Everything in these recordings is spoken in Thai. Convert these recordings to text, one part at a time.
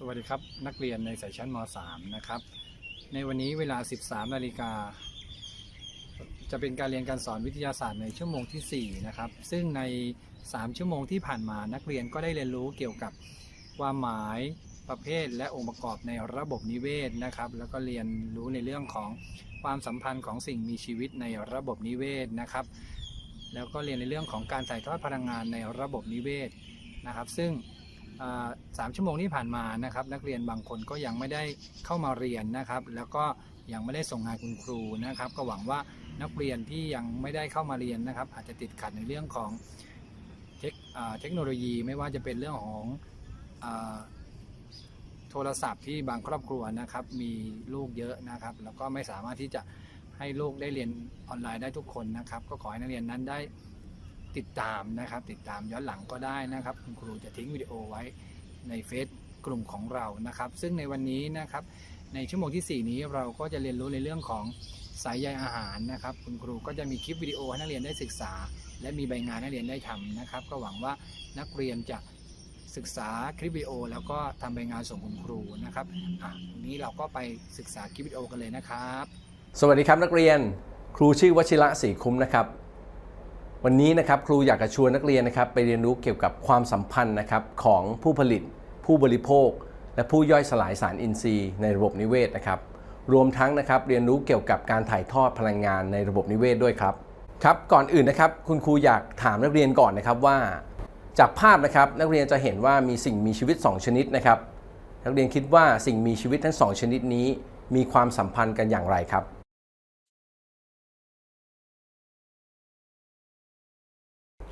สวัสดีครับ นักเรียนในสายชั้นม .3 นะครับ ในวันนี้เวลา 13นาฬิกาจะเป็นการเรียนการสอนวิทยาศาสตร์ในชั่วโมงที่ 4 นะครับ ซึ่งใน 3 ชั่วโมงที่ผ่านมานักเรียนก็ได้เรียนรู้เกี่ยวกับความหมายประเภทและองค์ประกอบในระบบนิเวศนะครับ แล้วก็เรียนรู้ในเรื่องของความสัมพันธ์ของสิ่งมีชีวิตในระบบนิเวศนะครับ แล้วก็เรียนในเรื่องของการถ่ายทอดพลังงานในระบบนิเวศนะครับ ซึ่ง สามชั่วโมงที่ผ่านมานะครับ นักเรียนบางคนก็ยังไม่ได้เข้ามาเรียนนะครับ แล้วก็ยังไม่ได้ส่งงานคุณครูนะครับ ก็หวังว่านักเรียนที่ยังไม่ได้เข้ามาเรียนนะครับ อาจจะติดขัดในเรื่องของเทคอ่าเทคโนโลยีไม่ว่าจะเป็นเรื่องของอโทรศัพท์ที่บางครอบครัวนะครับ มีลูกเยอะนะครับ แล้วก็ไม่สามารถที่จะให้ลูกได้เรียนออนไลน์ได้ทุกคนนะครับ ก็ขอให้นักเรียนนั้นได้ ติดตามนะครับ ติดตามย้อนหลังก็ได้นะครับ คุณครูจะทิ้งวิดีโอไว้ในเฟซกลุ่มของเรานะครับ ซึ่งในวันนี้นะครับ ในชั่วโมงทีสี่ 4 นี้เราก็จะเรียนรู้ในเรื่องของสายใยอาหารนะครับ คุณครูก็จะมีคลิปวิดีโอให้นักเรียนได้ศึกษา และมีใบงานนักเรียนได้ทำนะครับ ก็หวังว่านักเรียนจะศึกษาคลิปวิดีโอ แล้วก็ทำใบงานส่งคุณครูนะครับอะวันนี้เราก็ไปศึกษาคลิปวิดีโอกันเลยนะครับ สวัสดีครับนักเรียน ครูชื่อวชิระศรีคุ้มนะครับ วันนี้นะครับครูอยากจะชวนนักเรียนนะครับไปเรียนรู้เกี่ยวกับความสัมพันธ์นะครับของผู้ผลิต ผู้บริโภค และผู้ย่อยสลายสารอินทรีย์ในระบบนิเวศนะครับ รวมทั้งนะครับเรียนรู้เกี่ยวกับการถ่ายทอดพลังงานในระบบนิเวศด้วยครับครับก่อนอื่นนะครับคุณครูอยากถามนักเรียนก่อนนะครับว่า จากภาพนะครับนักเรียนจะเห็นว่ามีสิ่งมีชีวิต 2 ชนิดนะครับ นักเรียนคิดว่าสิ่งมีชีวิตทั้งสองชนิดนี้ มีความสัมพันธ์กันอย่างไรครับ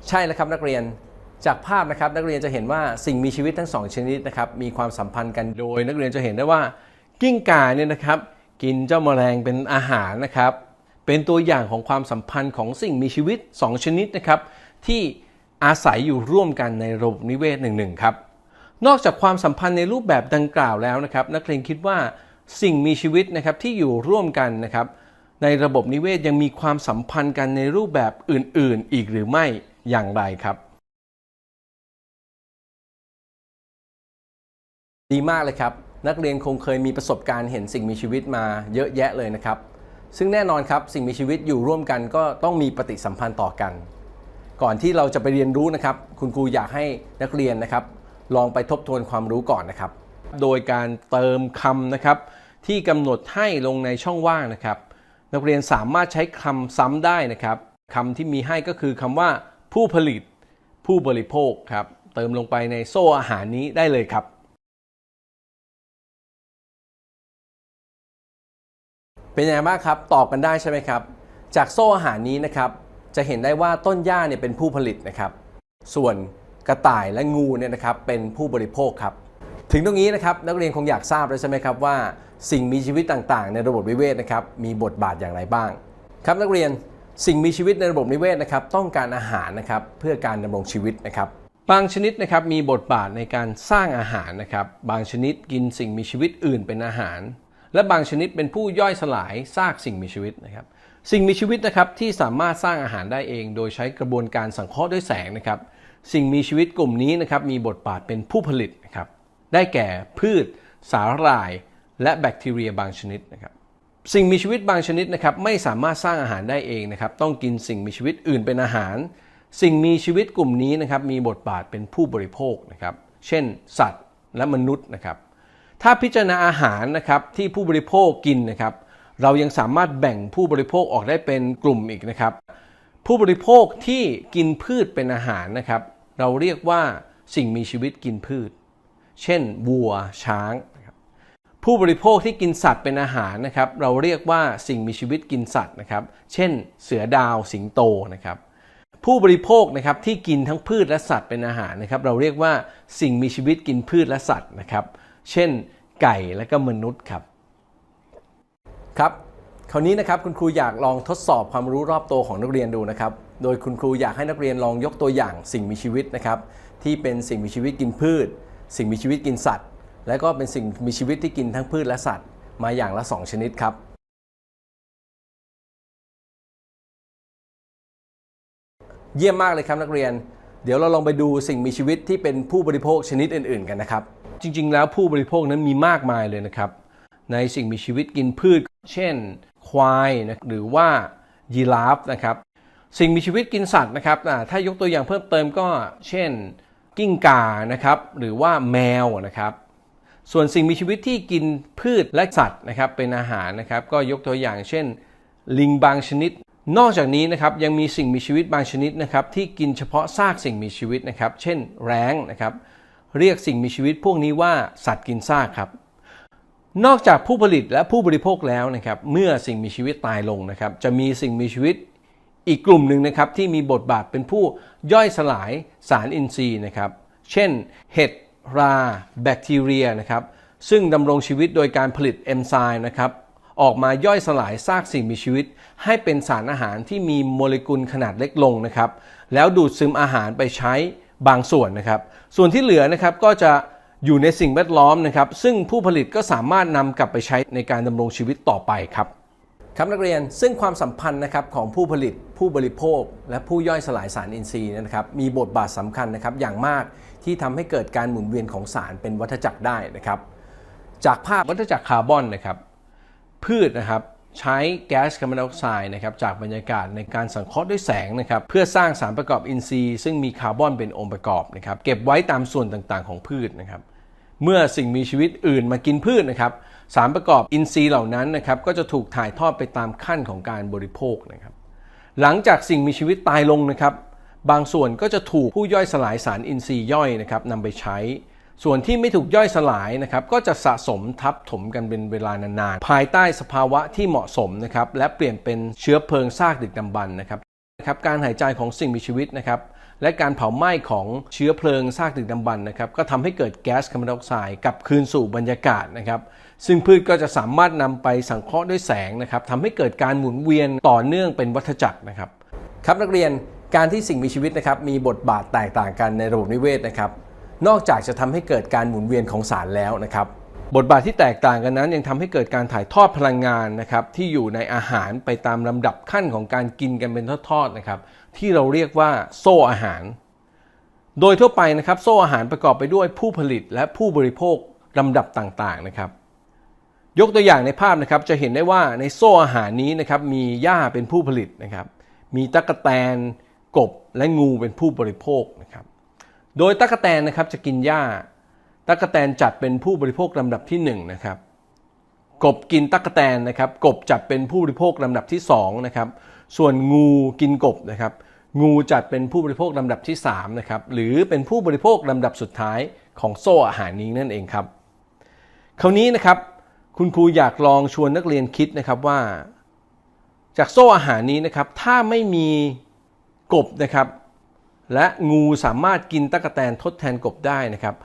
ใช่แล้วครับนักเรียนจากภาพนะครับนักเรียนจะเห็นว่าสิ่งมีชีวิตทั้งสองชนิดนะครับมีความสัมพันธ์กันโดย นักเรียนจะเห็นได้ว่ากิ้งก่าเนี่ยนะครับกินเจ้าแมลงเป็นอาหารนะครับ เป็นตัวอย่างของความสัมพันธ์ของสิ่งมีชีวิต 2 ชนิดนะครับ ที่อาศัยอยู่ร่วมกันในระบบนิเวศหนึ่งๆครับนอกจากความสัมพันธ์ในรูปแบบดังกล่าวแล้วนะครับ นักเรียนคิดว่าสิ่งมีชีวิตนะครับที่อยู่ร่วมกันนะครับ ในระบบนิเวศยังมีความสัมพันธ์กันในรูปแบบอื่น ๆ อีกหรือไม่ อย่างไรครับ ดีมากเลยครับ นักเรียนคงเคยมีประสบการณ์เห็นสิ่งมีชีวิตมาเยอะแยะเลยนะครับ ซึ่งแน่นอนครับสิ่งมีชีวิตอยู่ร่วมกันก็ต้องมีปฏิสัมพันธ์ต่อกัน ก่อนที่เราจะไปเรียนรู้นะครับ คุณครูอยากให้นักเรียนนะครับ ลองไปทบทวนความรู้ก่อนนะครับ โดยการเติมคำนะครับ ที่กำหนดให้ลงในช่องว่างนะครับ นักเรียนสามารถใช้คำซ้ำได้นะครับคำที่มีให้ก็คือคำว่า ผู้ผลิตผู้บริโภคครับ เติมลงไปในโซ่อาหารนี้ได้เลยครับ เป็นยังไงบ้างครับ ตอบกันได้ใช่ไหมครับ จากโซ่อาหารนี้นะครับ จะเห็นได้ว่าต้นหญ้าเนี่ยเป็นผู้ผลิตนะครับ ส่วนกระต่ายและงูเนี่ยนะครับเป็นผู้บริโภคครับ ถึงตรงนี้นะครับนักเรียนคงอยากทราบแล้วใช่ไหมครับว่า สิ่งมีชีวิตต่างๆ ในระบบนิเวศนะครับมีบทบาทอย่างไรบ้าง ครับนักเรียน สิ่งมีชีวิตในระบบนิเวศนะครับต้องการอาหารนะครับเพื่อการดำรงชีวิตนะครับ บางชนิดนะครับมีบทบาทในการสร้างอาหารนะครับบางชนิดกินสิ่งมีชีวิตอื่นเป็นอาหาร และบางชนิดเป็นผู้ย่อยสลายซากสิ่งมีชีวิตนะครับสิ่งมีชีวิตนะครับที่สามารถสร้างอาหารได้เอง โดยใช้กระบวนการสังเคราะห์ด้วยแสงนะครับสิ่งมีชีวิตกลุ่มนี้นะครับมีบทบาทเป็นผู้ผลิตนะครับได้แก่พืช สาหร่าย และแบคทีเรียบางชนิดนะครับ สิ่งมีชีวิตบางชนิดนะครับไม่สามารถสร้างอาหารได้เองนะครับต้องกินสิ่งมีชีวิตอื่นเป็นอาหาร สิ่งมีชีวิตกลุ่มนี้นะครับมีบทบาทเป็นผู้บริโภคนะครับเช่น สัตว์และมนุษย์นะครับถ้าพิจารณาอาหารนะครับที่ผู้บริโภคกินนะครับเรายังสามารถแบ่งผู้บริโภคออกได้เป็นกลุ่มอีกนะครับ ผู้บริโภคที่กินพืชเป็นอาหารนะครับ เราเรียกว่าสิ่งมีชีวิตกินพืช เช่นวัวช้าง ผู้บริโภคที่กินสัตว์เป็นอาหารนะครับ เราเรียกว่าสิ่งมีชีวิตกินสัตว์นะครับ เช่น เสือดาวสิงโตนะครับ ผู้บริโภคนะครับที่กินทั้งพืชและสัตว์เป็นอาหารนะครับ เราเรียกว่าสิ่งมีชีวิตกินพืชและสัตว์นะครับ เช่น ไก่และก็มนุษย์ครับ ครับ คราวนี้นะครับคุณครูอยากลองทดสอบความรู้รอบตัวของนักเรียนดูนะครับ โดยคุณครูอยากให้นักเรียนลองยกตัวอย่างสิ่งมีชีวิตนะครับ ที่เป็นสิ่งมีชีวิตกินพืช สิ่งมีชีวิตกินสัตว์ และก็เป็นสิ่งมีชีวิตที่กินทั้งพืชและสัตว์ มาอย่างละ 2 ชนิดครับเยี่ยมมากเลยครับนักเรียน เดี๋ยวเราลองไปดูสิ่งมีชีวิตที่เป็นผู้บริโภคชนิดอื่น ๆ กันนะครับ จริง ๆ แล้วผู้บริโภคนั้นมีมากมายเลยนะครับ ในสิ่งมีชีวิตกินพืช เช่น ควายนะหรือว่ายีราฟนะครับ สิ่งมีชีวิตกินสัตว์นะครับถ้ายกตัวอย่างเพิ่มเติมก็ เช่น กิ้งก่านะครับ หรือว่าแมวนะครับ ส่วนสิ่งมีชีวิตที่กินพืชและสัตว์นะครับเป็นอาหารนะครับก็ยกตัวอย่างเช่น ลิงบางชนิด นอกจากนี้นะครับยังมีสิ่งมีชีวิตบางชนิดนะครับที่กินเฉพาะซากสิ่งมีชีวิตนะครับเช่นแร้งนะครับเรียกสิ่งมีชีวิตพวกนี้ว่าสัตว์กินซากครับนอกจากผู้ผลิตและผู้บริโภคแล้วนะครับเมื่อสิ่งมีชีวิตตายลงนะครับจะมีสิ่งมีชีวิตอีกกลุ่มหนึ่งนะครับที่มีบทบาทเป็นผู้ย่อยสลายสารอินทรีย์นะครับเช่น เห็ด ราแบคทีเรียนะครับซึ่งดำรงชีวิตโดยการผลิตเอนไซม์นะครับออกมาย่อยสลายซากสิ่งมีชีวิต ให้เป็นสารอาหารที่มีโมเลกุลขนาดเล็กลงนะครับแล้วดูดซึมอาหารไปใช้บางส่วนนะครับ ส่วนที่เหลือนะครับก็จะอยู่ในสิ่งแวดล้อมนะครับ ซึ่งผู้ผลิตก็สามารถนำกลับไปใช้ในการดำรงชีวิตต่อไปครับ ครับนักเรียนซึ่งความสัมพันธ์นะครับของผู้ผลิตผู้บริโภค และผู้ย่อยสลายสารอินทรีย์นะครับมีบทบาทสำคัญนะครับอย่างมากที่ทำให้เกิดการหมุนเวียนของสารเป็นวัฏจักรได้นะครับ จากภาพวัฏจักรคาร์บอนนะครับพืชนะครับใช้แก๊สคาร์บอนไดออกไซด์นะครับจากบรรยากาศในการสังเคราะห์ด้วยแสงนะครับเพื่อสร้างสารประกอบอินทรีย์ ซึ่งมีคาร์บอนเป็นองค์ประกอบนะครับเก็บไว้ตามส่วนต่างๆของพืชนะครับเมื่อสิ่งมีชีวิตอื่นมากินพืชนะครับ สารประกอบอินทรีย์เหล่านั้นนะครับก็จะถูกถ่ายทอดไปตามขั้นของการบริโภคนะครับ หลังจากสิ่งมีชีวิตตายลงนะครับ บางส่วนก็จะถูกผู้ย่อยสลายสารอินทรีย์ย่อยนะครับนำไปใช้ ส่วนที่ไม่ถูกย่อยสลายนะครับ ก็จะสะสมทับถมกันเป็นเวลานานๆภายใต้สภาวะที่เหมาะสมนะครับและเปลี่ยนเป็นเชื้อเพลิงซากดึกดำบรรพ์นะครับนะครับการหายใจของสิ่งมีชีวิตนะครับ และการเผาไหม้ของเชื้อเพลิงซากดึกดำบรรพ์นะครับก็ทำให้เกิดแก๊สคาร์บอนไดออกไซด์กลับคืนสู่บรรยากาศนะครับซึ่งพืชก็จะสามารถนำไปสังเคราะห์ด้วยแสงนะครับทำให้เกิดการหมุนเวียนต่อเนื่องเป็นวัฏจักรนะครับครับนักเรียนการที่สิ่งมีชีวิตนะครับมีบทบาทแตกต่างกันในระบบนิเวศนะครับนอกจากจะทำให้เกิดการหมุนเวียนของสารแล้วนะครับ บทบาทที่แตกต่างกันนั้นยังทำให้เกิดการถ่ายทอดพลังงานนะครับที่อยู่ในอาหารไปตามลำดับขั้นของการกินกันเป็นทอดๆนะครับที่เราเรียกว่าโซ่อาหาร โดยทั่วไปนะครับโซ่อาหารประกอบไปด้วยผู้ผลิตและผู้บริโภคลำดับต่างๆนะครับ ยกตัวอย่างในภาพนะครับจะเห็นได้ว่าในโซ่อาหารนี้นะครับมีหญ้าเป็นผู้ผลิตนะครับมีตั๊กแตนกบและงูเป็นผู้บริโภคนะครับโดยตั๊กแตนนะครับจะกินหญ้า ตั๊กแตนจัดเป็นผู้บริโภคลำดับที่1นงนะครับกบกินตั๊กแตนนะครับ กบจัดเป็นผู้บริโภคลำดับที่2นะครับส่วนงูกินกบนะครับ งูจัดเป็นผู้บริโภคลำดับที่3นะครับหรือเป็นผู้บริโภคลำดับสุดท้ายของโซ่อาหารนี้นั่นเองครับ คราวนี้นะครับคุณครูอยากลองชวนนักเรียนคิดนะครับว่า จากโซ่อาหารนี้นะครับถ้าไม่มีกบนะครับ และงูสามารถกินตั๊กแตนทดแทนกบได้นะครับ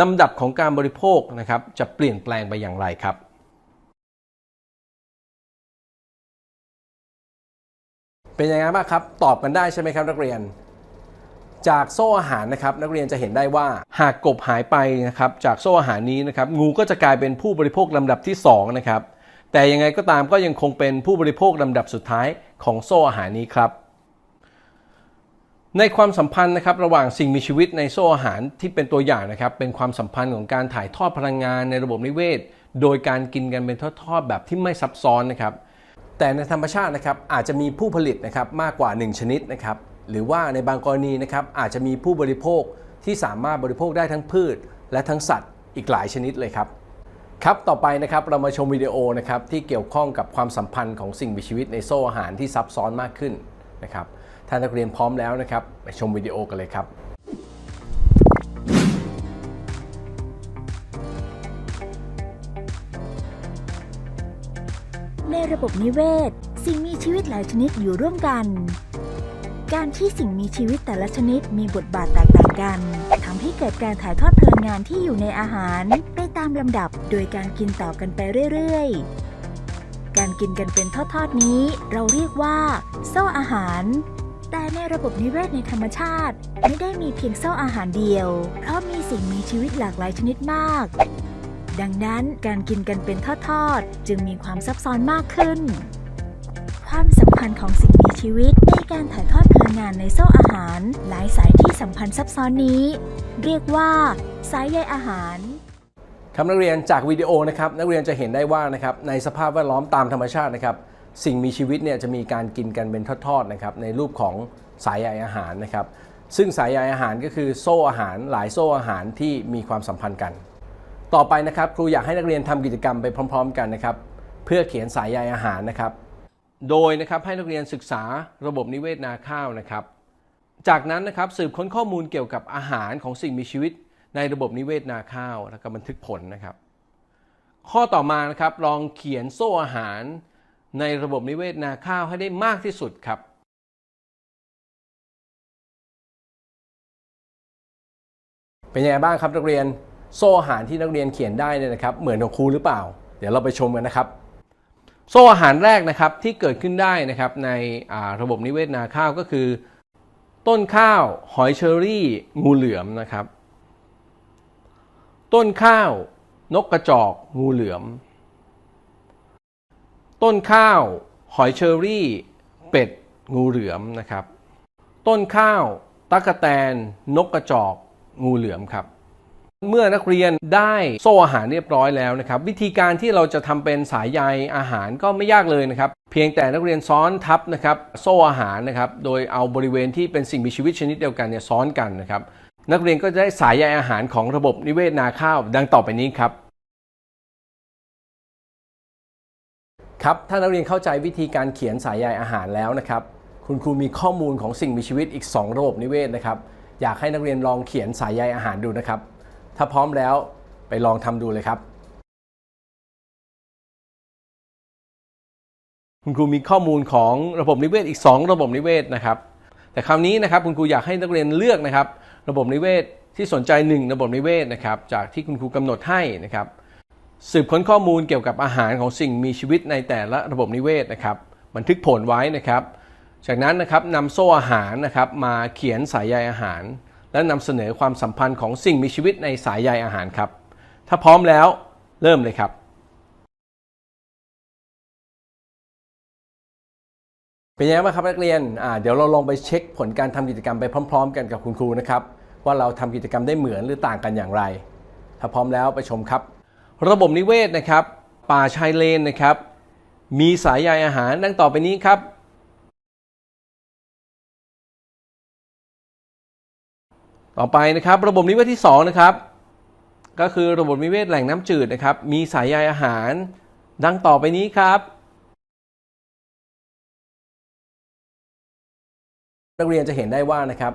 ลำดับของการบริโภคนะครับจะเปลี่ยนแปลงไปอย่างไรครับ เป็นยังไงบ้างครับ ตอบกันได้ใช่ไหมครับนักเรียน จากโซ่อาหารนะครับนักเรียนจะเห็นได้ว่าหากกบหายไปนะครับจากโซ่อาหารนี้นะครับงูก็จะกลายเป็นผู้บริโภคลำดับที่สองนะครับแต่ยังไงก็ตามก็ยังคงเป็นผู้บริโภคลำดับสุดท้ายของโซ่อาหารนี้ครับ ในความสัมพันธ์นะครับระหว่างสิ่งมีชีวิตในโซ่อาหารที่เป็นตัวอย่างนะครับเป็นความสัมพันธ์ของการถ่ายทอดพลังงานในระบบนิเวศ โดยการกินกันเป็นทอดๆแบบที่ไม่ซับซ้อนนะครับแต่ในธรรมชาตินะครับอาจจะมีผู้ผลิตนะครับมากกว่า 1 ชนิดนะครับหรือว่าในบางกรณีนะครับอาจจะมีผู้บริโภคที่สามารถบริโภคได้ทั้งพืช และทั้งสัตว์อีกหลายชนิดเลยครับครับต่อไปนะครับเรามาชมวิดีโอนะครับที่เกี่ยวข้องกับความสัมพันธ์ของสิ่งมีชีวิตในโซ่อาหารที่ซับซ้อนมากขึ้นนะครับ ถ้านักเรียนพร้อมแล้วนะครับ ไปชมวิดีโอกันเลยครับในระบบนิเวศ สิ่งมีชีวิตหลายชนิดอยู่ร่วมกัน การที่สิ่งมีชีวิตแต่ละชนิดมีบทบาทแตกต่างกันทำให้เกิดการถ่ายทอดพลังงานที่อยู่ในอาหารไปตามลำดับโดยการกินต่อกันไปเรื่อยๆ การกินกันเป็นทอดๆนี้ เราเรียกว่า โซ่อาหาร แต่ในระบบนิเวศในธรรมชาติ ไม่ได้มีเพียงโซ่อาหารเดียว เพราะมีสิ่งมีชีวิตหลากหลายชนิดมาก ดังนั้นการกินกันเป็นทอดๆ จึงมีความซับซ้อนมากขึ้น ความสัมพันธ์ของสิ่งมีชีวิตในการถ่ายทอดพลังงานในโซ่อาหาร หลายสายที่สัมพันธ์ซับซ้อนนี้ เรียกว่า สายใยอาหารครับนักเรียนจากวิดีโอนะครับนักเรียนจะเห็นได้ว่านะครับในสภาพแวดล้อมตามธรรมชาตินะครับ สิ่งมีชีวิตเนี่ยจะมีการกินกันเป็นทอดๆนะครับในรูปของสายใยอาหารนะครับซึ่งสายใยอาหารก็คือโซ่อาหารหลายโซ่อาหารที่มีความสัมพันธ์กัน ต่อไปนะครับครูอยากให้นักเรียนทำกิจกรรมไปพร้อม ๆ กันนะครับเพื่อเขียนสายใยอาหารนะครับ โดยนะครับให้นักเรียนศึกษาระบบนิเวศนาข้าวนะครับ จากนั้นนะครับสืบค้นข้อมูลเกี่ยวกับอาหารของสิ่งมีชีวิต ในระบบนิเวศนาข้าวแล้วก็บันทึกผลนะครับ ข้อต่อมานะครับลองเขียนโซ่อาหาร ในระบบนิเวศนาข้าวให้ได้มากที่สุดครับเป็นยังไงบ้างครับนักเรียนโซ่อาหารที่นักเรียนเขียนได้เนี่ยนะครับ เหมือนของครูหรือเปล่า เดี๋ยวเราไปชมกันนะครับ โซ่อาหารแรกนะครับที่เกิดขึ้นได้นะครับในระบบนิเวศนาข้าวก็คือ ต้นข้าวหอยเชอรี่ งูเหลือมนะครับ ต้นข้าวนกกระจอกงูเหลือม ต้นข้าว หอยเชอรี่ เป็ด งูเหลือมนะครับ ต้นข้าวตั๊กแตน นกกระจอก งูเหลือมครับ เมื่อนักเรียนได้โซ่อาหารเรียบร้อยแล้วนะครับ วิธีการที่เราจะทำเป็นสายใยอาหารก็ไม่ยากเลยนะครับ เพียงแต่นักเรียนซ้อนทับนะครับ โซ่อาหารนะครับ โดยเอาบริเวณที่เป็นสิ่งมีชีวิตชนิดเดียวกันเนี่ยซ้อนกันนะครับ นักเรียนก็จะได้สายใยอาหารของระบบนิเวศนาข้าวดังต่อไปนี้ครับ ครับถ้านักเรียนเข้าใจวิธีการเขียนสายใยอาหารแล้วนะครับ คุณครูมีข้อมูลของสิ่งมีชีวิตอีก 2 ระบบนิเวศนะครับ อยากให้นักเรียนลองเขียนสายใยอาหารดูนะครับ ถ้าพร้อมแล้วไปลองทำดูเลยครับ คุณครูมีข้อมูลของระบบนิเวศอีก 2 ระบบนิเวศนะครับ แต่คราวนี้นะครับคุณครูอยากให้นักเรียนเลือกนะครับ ระบบนิเวศที่สนใจ 1 ระบบนิเวศนะครับ จากที่คุณครูกำหนดให้นะครับ สืบค้นข้อมูลเกี่ยวกับอาหารของสิ่งมีชีวิตในแต่ละระบบนิเวศนะครับบันทึกผลไว้นะครับ จากนั้นนะครับนำโซ่อาหารนะครับมาเขียนสายใยอาหาร และนำเสนอความสัมพันธ์ของสิ่งมีชีวิตในสายใยอาหารครับ ถ้าพร้อมแล้วเริ่มเลยครับเป็นยังไงบ้างครับนักเรียนเดี๋ยวเราลองไปเช็คผลการทำกิจกรรมไปพร้อม ๆ กันกับคุณครูนะครับ ว่าเราทำกิจกรรมได้เหมือนหรือต่างกันอย่างไร ถ้าพร้อมแล้วไปชมครับ ระบบนิเวศนะครับ ป่าชายเลนนะครับ มีสายใยอาหารดังต่อไปนี้ครับ ต่อไปนะครับ ระบบนิเวศที่2นะครับก็คือระบบนิเวศแหล่งน้ำจืดนะครับ มีสายใยอาหาร ดังต่อไปนี้ครับ นักเรียนจะเห็นได้ว่านะครับ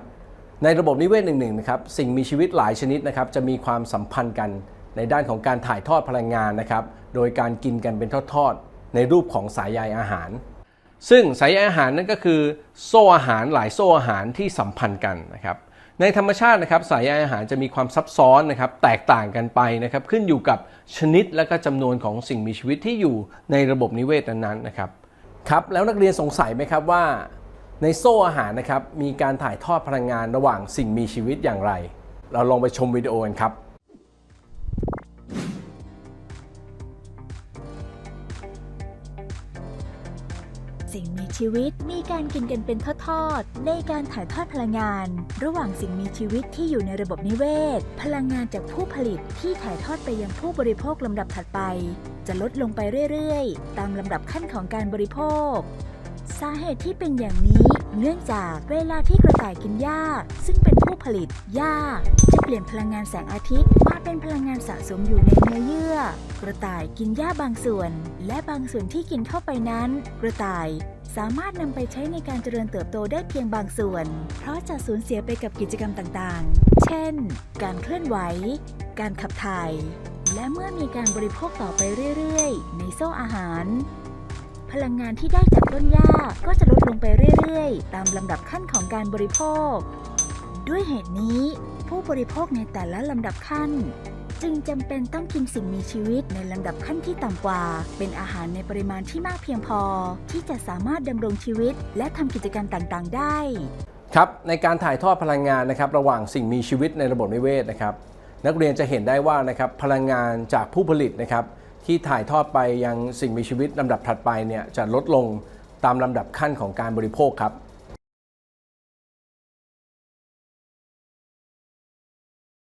ในระบบนิเวศหนึ่งๆนะครับ สิ่งมีชีวิตหลายชนิดนะครับ จะมีความสัมพันธ์กัน ในด้านของการถ่ายทอดพลังงานนะครับ โดยการกินกันเป็นทอดๆ ในรูปของสายใยอาหาร ซึ่งสายใยอาหารนั่นก็คือ โซ่อาหารหลายโซ่อาหารที่สัมพันธ์กันนะครับ ในธรรมชาตินะครับสายใยอาหารจะมีความซับซ้อนนะครับแตกต่างกันไปนะครับขึ้นอยู่กับชนิดและก็จำนวนของสิ่งมีชีวิตที่อยู่ในระบบนิเวศนั้นๆนะครับครับแล้วนักเรียนสงสัยไหมครับว่า ในโซ่อาหารนะครับมีการถ่ายทอดพลังงานระหว่างสิ่งมีชีวิตอย่างไร เราลองไปชมวิดีโอกันครับ สิ่งมีชีวิตมีการกินกันเป็นทอดๆ ในการถ่ายทอดพลังงาน ระหว่างสิ่งมีชีวิตที่อยู่ในระบบนิเวศ พลังงานจากผู้ผลิตที่ถ่ายทอดไปยังผู้บริโภคลำดับถัดไป จะลดลงไปเรื่อยๆ ตามลำดับขั้นของการบริโภคสาเหตุที่เป็นอย่างนี้เนื่องจากเวลาที่กระต่ายกินหญ้า ซึ่งเป็นผู้ผลิตหญ้า จะเปลี่ยนพลังงานแสงอาทิตย์มาเป็นพลังงานสะสมอยู่ในเนื้อเยื่อ กระต่ายกินหญ้าบางส่วน และบางส่วนที่กินเข้าไปนั้น กระต่ายสามารถนำไปใช้ในการเจริญเติบโตได้เพียงบางส่วน เพราะจะสูญเสียไปกับกิจกรรมต่างๆ เช่น การเคลื่อนไหว การขับถ่าย และเมื่อมีการบริโภคต่อไปเรื่อยๆ ในโซ่อาหาร พลังงานที่ได้จากต้นหญ้าก็จะลดลงไปเรื่อยๆ ตามลำดับขั้นของการบริโภค ด้วยเหตุนี้ ผู้บริโภคในแต่ละลำดับขั้น จึงจำเป็นต้องกินสิ่งมีชีวิตในลำดับขั้นที่ต่ำกว่า เป็นอาหารในปริมาณที่มากเพียงพอ ที่จะสามารถดำรงชีวิต และทำกิจกรรมต่างๆ ได้ ครับในการถ่ายทอดพลังงานนะครับระหว่างสิ่งมีชีวิตในระบบนิเวศนะครับ นักเรียนจะเห็นได้ว่านะครับพลังงานจากผู้ผลิตนะครับ ที่ถ่ายทอดไปยังสิ่งมีชีวิตลำดับถัดไปเนี่ยจะลดลงตามลำดับขั้นของการบริโภคครับ